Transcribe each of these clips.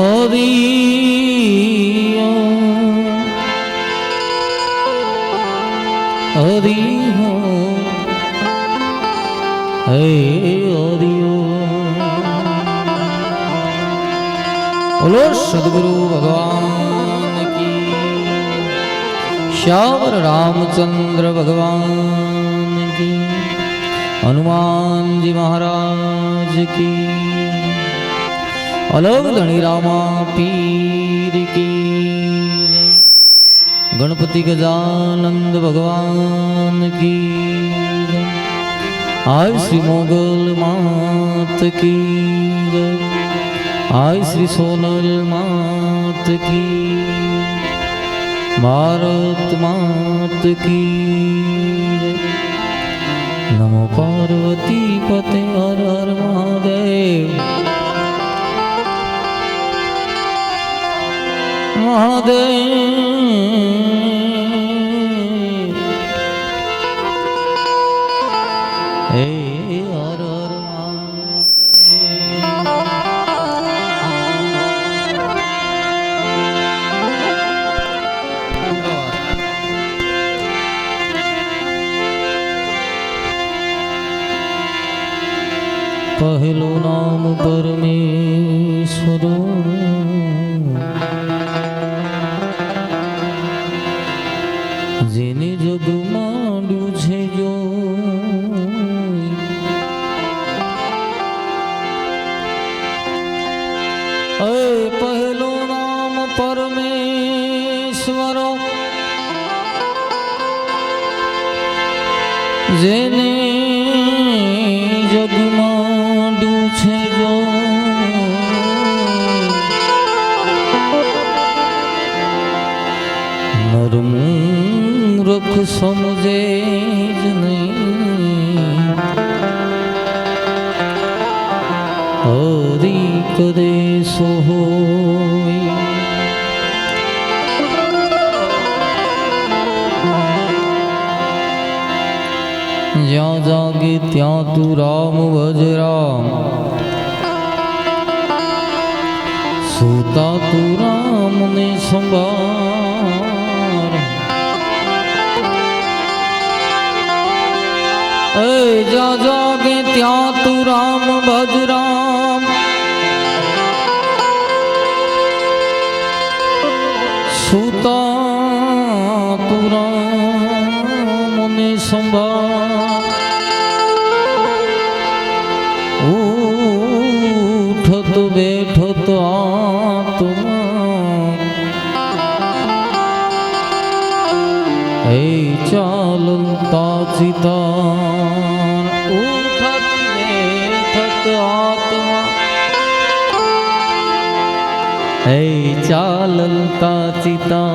હરિ હરિ હે હરિયો બોલો, સદગુરુ ભગવાન કી. શ્યાવર રામચંદ્ર ભગવાન કી. હનુમાનજી મહારાજ કી. અલગ ધણી રામા પીર કી. ગણપતિ ગજાનંદ ભગવાન કી. આય શ્રી મોગલ માત કી આય શ્રી સોનલ માત કી ભારત માત કી નમો પાર્વતી પતે હર હર મહાદેવ મહાદેવ હે જેને જગમાં છે જો. નરમૂરખ સમજે ત્યાં તું રામ ભજ રામ. સુતા તું રામ ને સંભાર એ જ્યાં જાગે ત્યાં તું રામ ભજ રામ. ચાલતા ચિતાર ઉઠત બેઠત આત્મા હે ચાલતા ચિતા.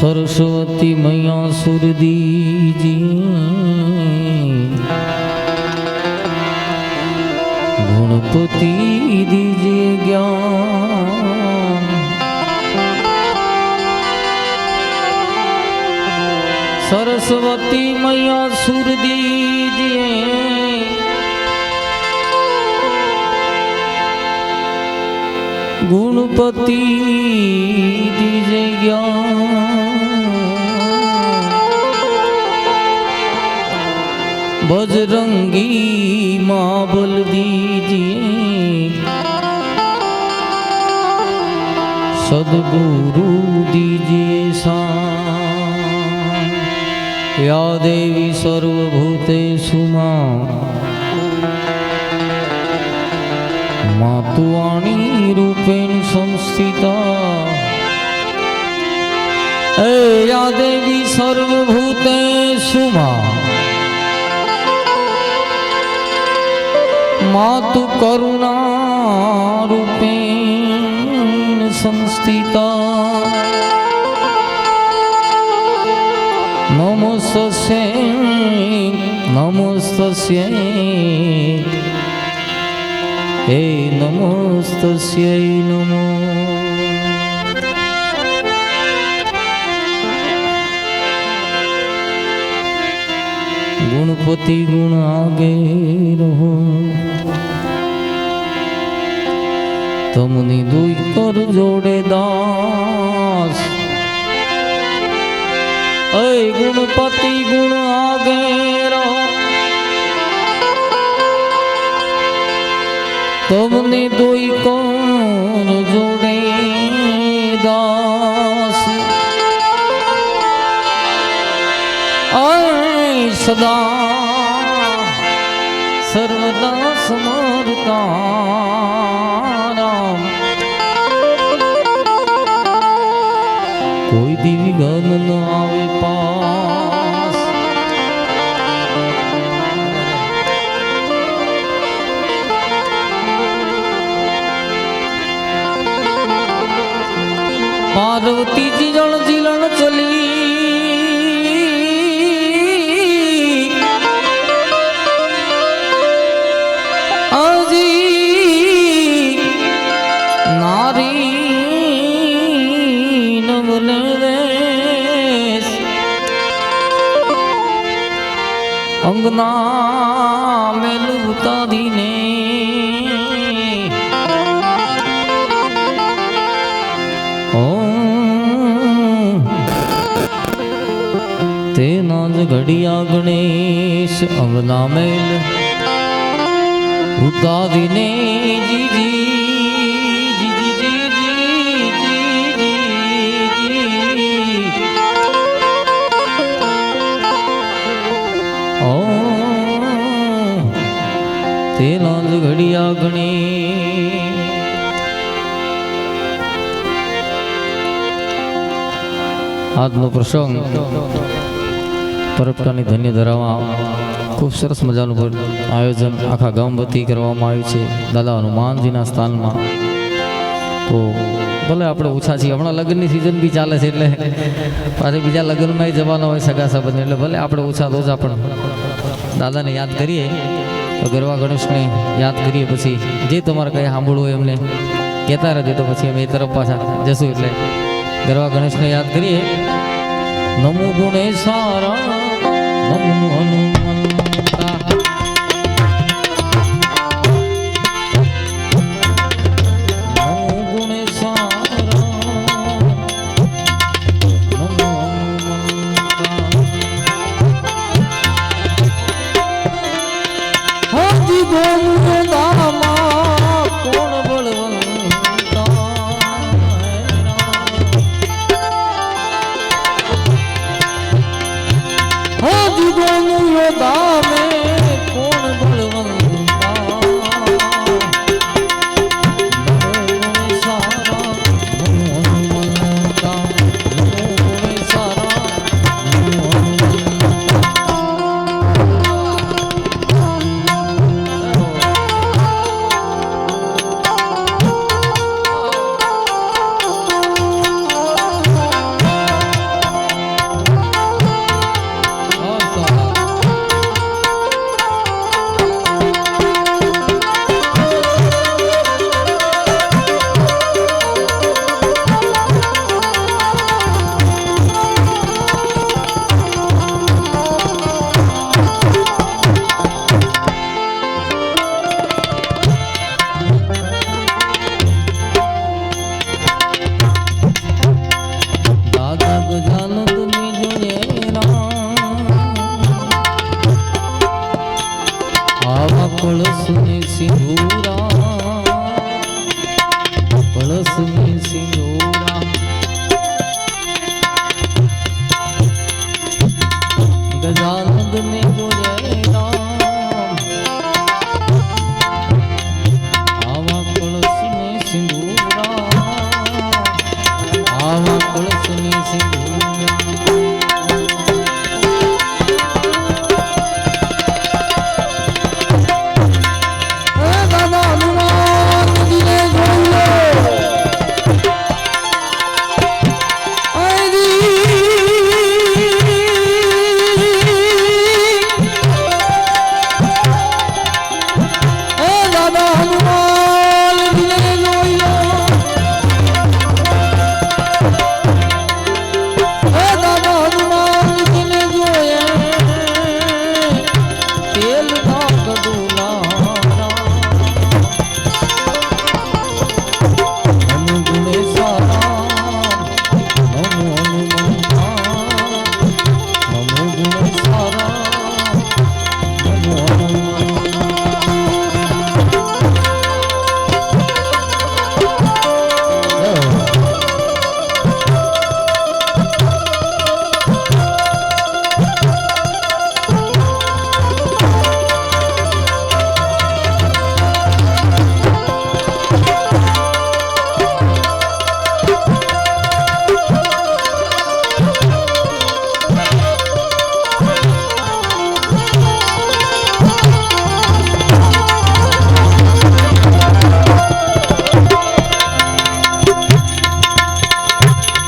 સરસ્વતી મૈયા સુરદીજી. ગુણપતિ દીજે જ્ઞાન સરસ્વતી મૈયા સુરદીજી ગુણપતિ દીજે જ્ઞાન બજરંગી માં બલ દીજીએ સદગુરુ દીજીએ સા યા દેવી સર્વભૂતેષુ માતુવાણી રૂપેણ સંસ્થિતા. એ યા દેવી સર્વભૂતેષુ માતુ કરુણા રૂપેણ સંસ્થિતા. નમોસ્તસ્યૈ હે નમોસ્તસ્યૈ નમો ગુણપતિ ગુણ આગે રહો તમની દુઈ કર જોડે દાસ અય ગુણપતિ ગુણ આગે તમને દોઈ કોણ જોડે દાસ? સદા સર્વદા સમરતા કોઈ દિવી ગન ના તેના જ ઘડિયા ગણેશ અંગના મેલ ઉતારીને જીજી જીજી ઓ ઘડિયા ગણી આજનો પ્રસંગ પરપટાની ધન્ય ધરાવવા ખૂબ સરસ મજાનું આયોજન આખા ગામ વતી કરવામાં આવ્યું છે. દાદા હનુમાનજીના સ્થાનમાં. તો ભલે આપણે ઓછા છીએ, હમણાં લગ્નની સિઝન બી ચાલે છે એટલે પાછી બીજા લગ્નમાં જવાના હોય સગા સંબંધ, એટલે ભલે આપણે ઓછા રોજા પણ દાદાને યાદ કરીએ, તો ગરવા ગણેશને યાદ કરીએ પછી જે તમારે કંઈ સાંભળવું હોય એમને કહેતા રહેજો, તો પછી અમે એ તરફ પાછા જશું એટલે ગરવા ગણેશને યાદ કરીએ. નમો ગુણેશારા નમો હનુમંતા ensinou.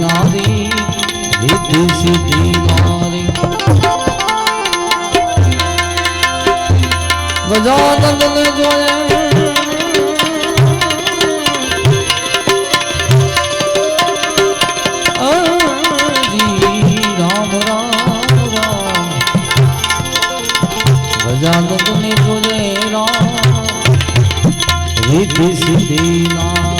મારી રિદ્ધિ સિદ્ધિ મારી ગજાનંદ જોયા જાગત ને જોલે રામ રિદ્ધિ સિદ્ધિ નામ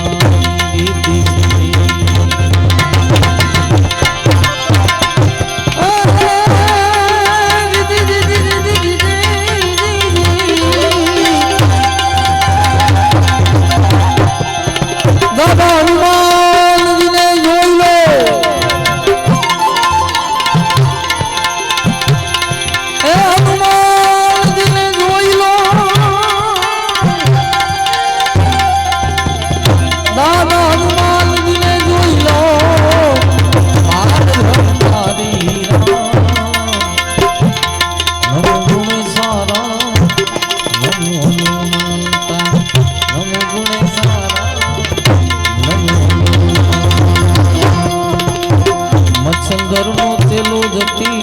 તેલો જતી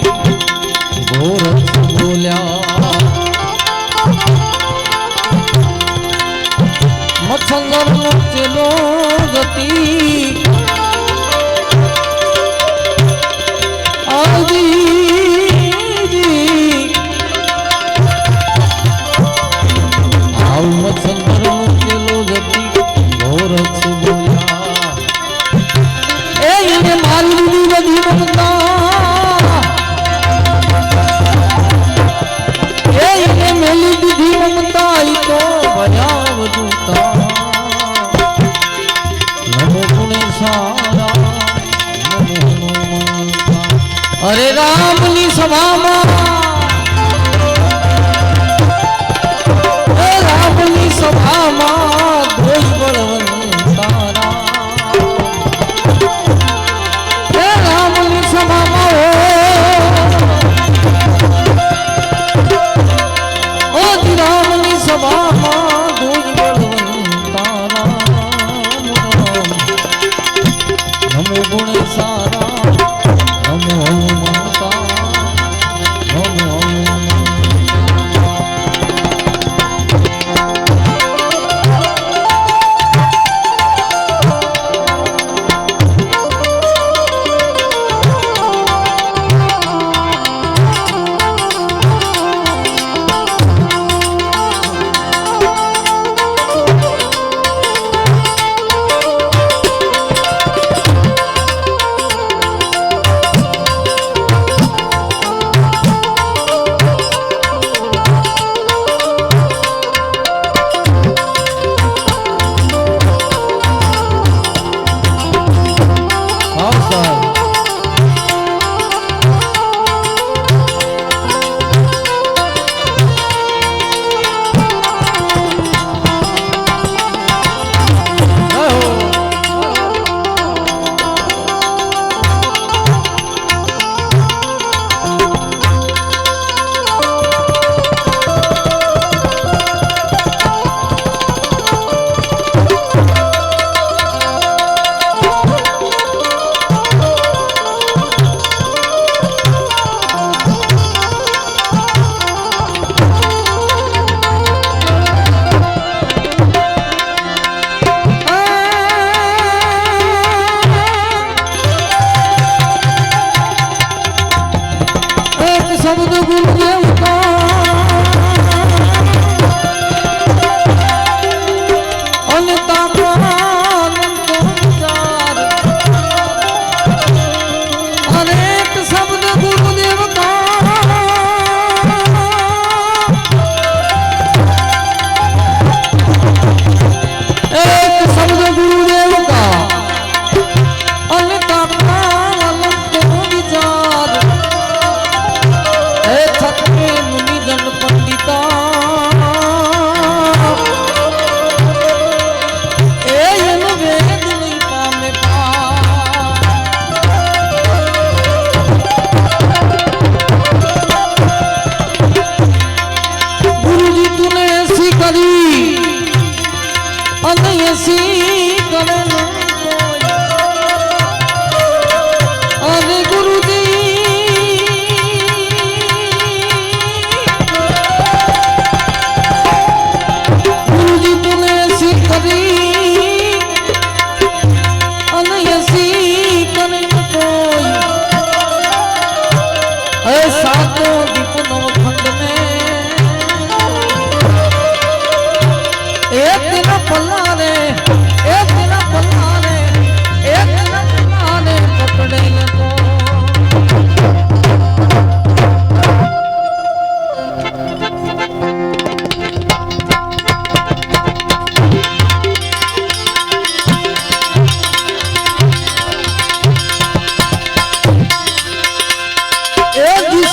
ભોરસ બોલ્યા મચ્છંગર નો તેલો જતી આજી સારા. અરે રામની સભામાં. રામની સભામાં.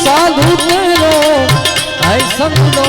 સાધુ તેરો હૈ સંતો